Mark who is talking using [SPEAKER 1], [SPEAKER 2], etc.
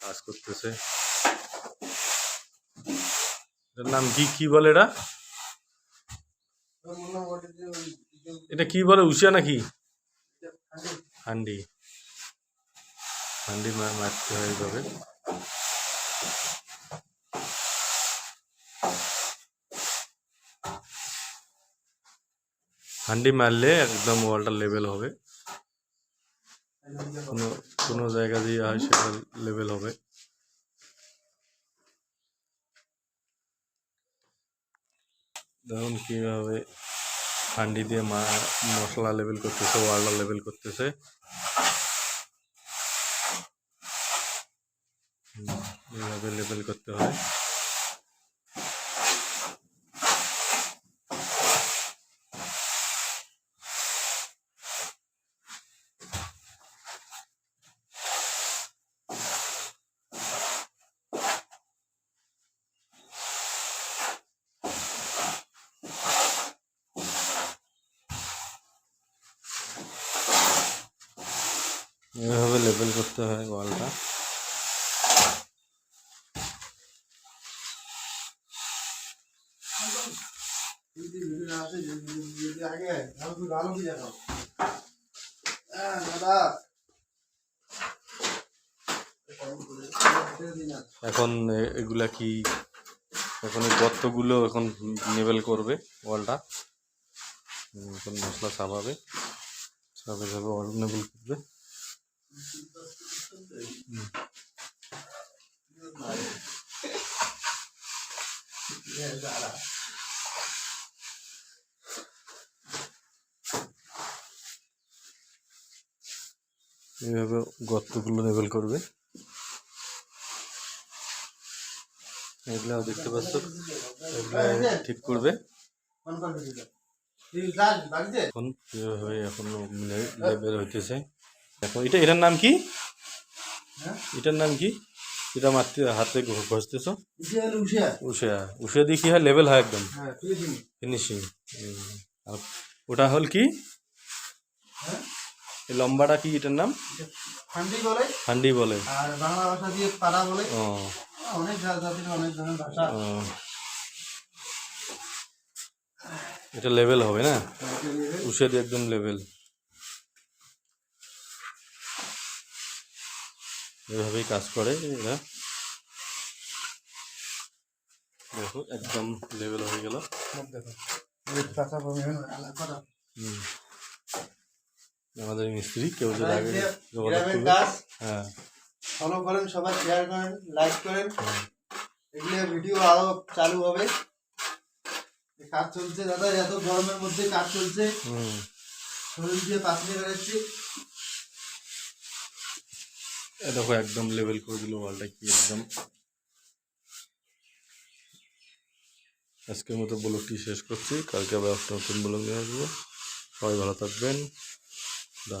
[SPEAKER 1] কাজ করতেছে। এটার নাম কি কি বলে এটা? এটা কি বলে উষিয়া নাকি হান্ডি। হান্ডি মারতে হয় এইভাবে হান্ডি মারলে একদম ওয়ালটা লেভেল হবে। কোনো কোনো জায়গা দিয়ে হয় সেটা লেভেল হবে। দেখুন কীভাবে হান্ডি দিয়ে মা, মশলা লেভেল করতেছে ওয়ালটা লেভেল করতেছে। এইভাবে লেভেল করতে হয়। এইভাবে লেবেল করতে হয় ওয়ালটা। এখন এগুলা কি? এখন এই গর্তগুলো এখন নেবেল করবে ওয়ালটা। এখন মশলা চাপাবে চাপে চাপে ওয়াল নেবেল করবে। এইভাবে গর্তগুলো লেভেল করবে। এগুলা দেখতে পাচ্ছ এগুলা ঠিক করবে। এখন কীভাবে এখন লেভেল হইতেছে। এখন এটা এটার নাম কি? এটার নাম কি? এটা মারতে হাতে ঘষতেছ? উষা। উষা। দিয়ে কি হয়? লেভেল হয় একদম। ফিনিশিং আর ওটা হল কি? এই লম্বাটা কি এটার নাম?
[SPEAKER 2] হান্ডি বলে।
[SPEAKER 1] হান্ডি বলে।
[SPEAKER 2] আর বাংলা ভাষা দিয়ে পাড়া বলে।
[SPEAKER 1] ও।
[SPEAKER 2] অনেক জাতির অনেক ধরনের ভাষা।
[SPEAKER 1] এটা লেভেল হবে না? উষা দিয়ে একদম লেভেল এভাবেই কাজ করে এরা। দেখো একদম লেভেল হয়ে গেল। আমাদের মিস্ত্রি কেউ যদি আগে হ্যাঁ।
[SPEAKER 2] ফলো করেন সবাই শেয়ার করেন লাইক করেন। এগুলো ভিডিও আরও চালু হবে। কাজ চলছে দাদা এত গরমের মধ্যে কাজ চলছে। শরীর দিয়ে পাতলে বেড়াচ্ছি
[SPEAKER 1] দেখো, একদম লেভেল করে দিল ওয়ালটা কি একদম। আজকের মতো ব্লগটি শেষ করছি। কালকে আবার একটা নতুন ব্লগ নিয়ে আসব। সবাই ভালো থাকবেন। খুদা